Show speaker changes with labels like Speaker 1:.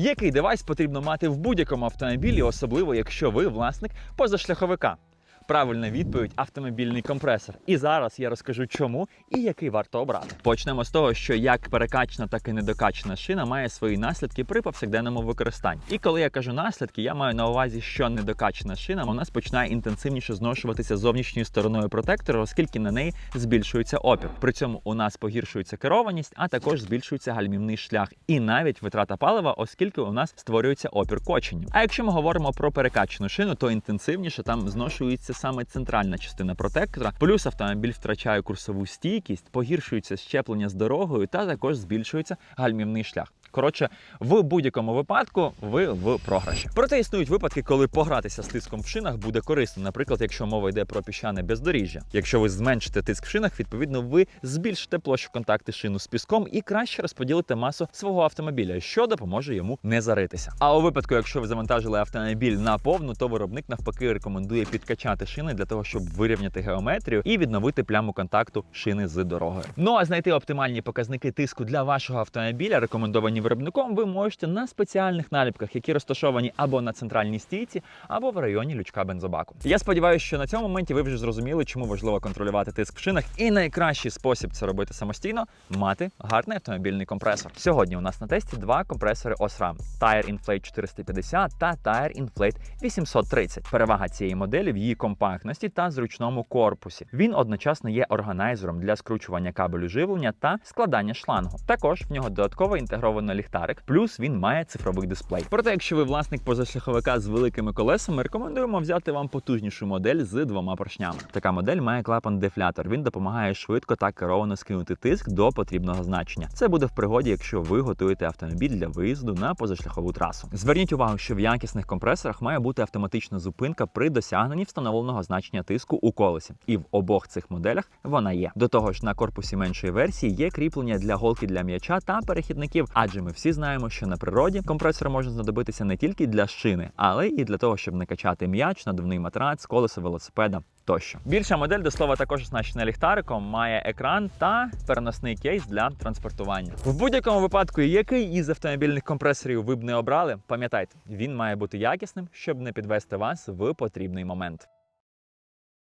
Speaker 1: Який девайс потрібно мати в будь-якому автомобілі, особливо якщо ви власник позашляховика? Правильна відповідь автомобільний компресор. І зараз я розкажу, чому і який варто обрати. Почнемо з того, що як перекачана, так і недокачана шина має свої наслідки при повсякденному використанні. І коли я кажу наслідки, я маю на увазі, що недокачана шина у нас починає інтенсивніше зношуватися зовнішньою стороною протектора, оскільки на неї збільшується опір. При цьому у нас погіршується керованість, а також збільшується гальмівний шлях і навіть витрата палива, оскільки у нас створюється опір коченню. А якщо ми говоримо про перекачану шину, то інтенсивніше там зношується саме центральна частина протектора. Плюс автомобіль втрачає курсову стійкість, погіршується щеплення з дорогою та також збільшується гальмівний шлях. Коротше, в будь-якому випадку ви в програші. Проте існують випадки, коли погратися з тиском в шинах буде корисно. Наприклад, якщо мова йде про піщане бездоріжжя. Якщо ви зменшите тиск в шинах, відповідно ви збільшите площу контакту шину з піском і краще розподілите масу свого автомобіля, що допоможе йому не заритися. А у випадку, якщо ви завантажили автомобіль на повну, то виробник навпаки рекомендує підкачати шини для того, щоб вирівняти геометрію і відновити пляму контакту шини з дорогою. Ну а знайти оптимальні показники тиску для вашого автомобіля, рекомендовані виробником, ви можете на спеціальних наліпках, які розташовані або на центральній стійці, або в районі лючка бензобаку. Я сподіваюся, що на цьому моменті ви вже зрозуміли, чому важливо контролювати тиск в шинах, і найкращий спосіб це робити самостійно мати гарний автомобільний компресор. Сьогодні у нас на тесті два компресори Osram Tire Inflate 450 та Tire Inflate 830. Перевага цієї моделі в її компактності та зручному корпусі. Він одночасно є органайзером для скручування кабелю живлення та складання шлангу. Також в нього додатково інтегровано ліхтарик, плюс він має цифровий дисплей. Проте, якщо ви власник позашляховика з великими колесами, рекомендуємо взяти вам потужнішу модель з двома поршнями. Така модель має клапан-дефлятор. Він допомагає швидко та керовано скинути тиск до потрібного значення. Це буде в пригоді, якщо ви готуєте автомобіль для виїзду на позашляхову трасу. Зверніть увагу, що в якісних компресорах має бути автоматична зупинка при досягненні встановленого значення тиску у колесі, і в обох цих моделях вона є. До того ж, на корпусі меншої версії є кріплення для голки для м'яча та перехідників, адже ми всі знаємо, що на природі компресор може знадобитися не тільки для шини, але і для того, щоб накачати м'яч, надувний матрац, колесо велосипеда. Тощо більша модель до слова також оснащена ліхтариком, має екран та переносний кейс для транспортування. В будь-якому випадку, який із автомобільних компресорів ви б не обрали, пам'ятайте, він має бути якісним, щоб не підвести вас в потрібний момент.